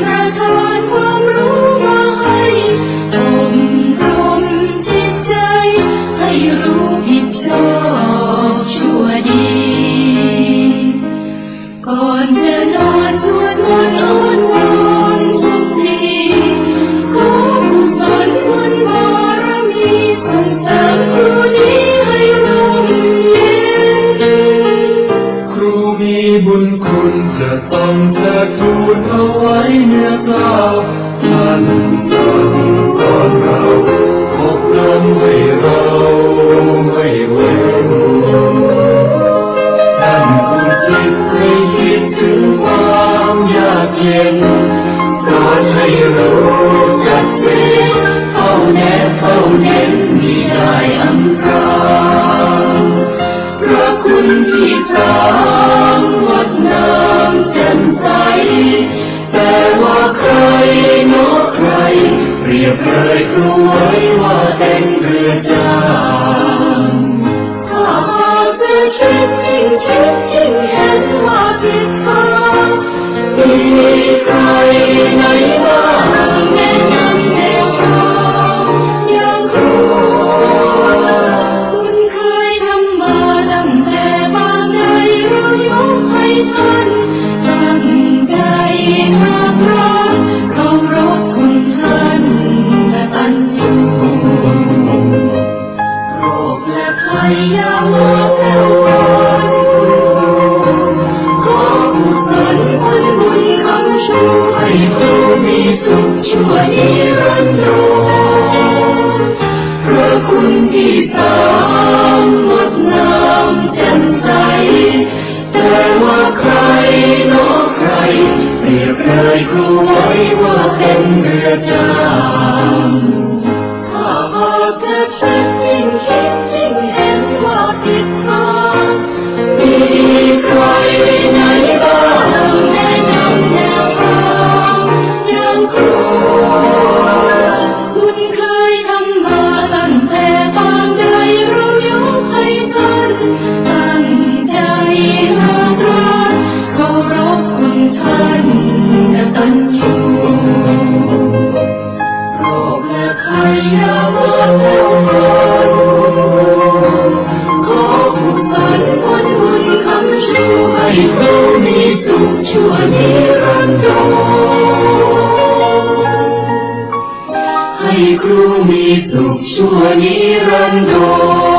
ประทานความรู้มาให้อบรมจิตใจ ให้รู้ผิดชอบชั่วดี ก่อน บุญคุณจะต้องเทิดทูนเอาไว้เนื้อกล่าวท่านสั่งสอนเราอบรมให้เราไม่เว้นท่านอุทิศให้คิดถึงความยากเย็น สอนให้รู้ชัดเจนเฝ้าแนบเฝ้าเน้นมิได้อำพรางพระคุณที่สาม เคยครูไว้ว่าเป็นเรือจางถ้าหากจะคิดยิ่งคิดยิ่งเห็นว่าผิดทางมีใครไหนบ้าง ชั่วนิรันดรพระคุณที่สามงดงามแจ่มใส แต่ว่าใครเนาะใคร เปรียบเลยครูไว้ว่าเป็นเรือจางถ้าหากจะ คำชูให้ให้ครูมีสุขชั่วนิรันดรให้ครูมีสุขชั่วนิรันดร